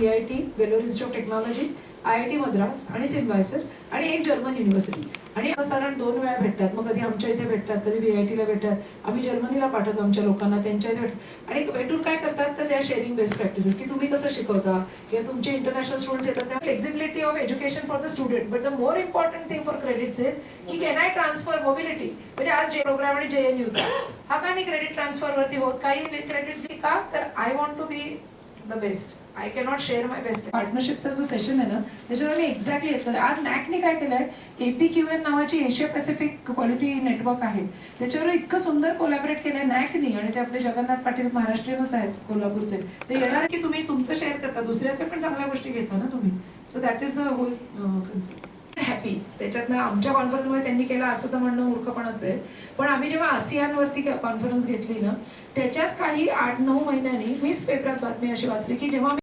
Vellore institute of technology I I T Madras आणि सिम्बायसिस आणि एक जर्मन युनिव्हर्सिटी आणि साधारण दोन वेळा भेटतात. मग कधी आमच्या इथे भेटतात कधी व्ही आय टीला भेटतात. आम्ही जर्मनीला पाठवतो आमच्या लोकांना त्यांच्या इथे भेटतात. आणि भेटून काय करतात? तर त्या शेअरिंग बेस्ट प्रॅक्टिसेस की तुम्ही कसं शिकवता? किंवा तुमचे इंटरनॅशनल स्टुडंट्स येतात त्या flexibility of education for the student but the more important thing for credits is की कॅन आय ट्रान्सफर मोबिलिटी म्हणजे आज जे प्रोग्राम आणि जे एन यूचा हा का नाही क्रेडिट ट्रान्सफर वरती होत? काही क्रेडिट्स का तर I want to be the best I cannot share my best पार्टनरशिपचा जो सेशन आहे ना त्याच्यावर मी एक्झॅक्टली येत आज नॅकने काय केलंय? A P Q N Asia Pacific quality network आहे. त्याच्यावर इतकं सुंदर कोलॅबरेट केलंय नॅकनी आणि ते आपले जगन्नाथ पाटील महाराष्ट्रीयनच आहेत कोल्हापूरचे. ते येणार की तुम्ही तुमचं शेअर करता? दुसऱ्याच्या पण चांगल्या गोष्टी घेता ना तुम्ही? So that is the whole concept happy त्याच्यातनं आमच्या कॉन्फरन्समध्ये त्यांनी केलं असं तर म्हणणं मूर्खपणाच आहे. पण आम्ही जेव्हा आसियानवरती कॉन्फरन्स घेतली ना त्याच्याच काही आठ नऊ महिन्यांनी मीच पेपरात बातमी अशी वाचली की जेव्हा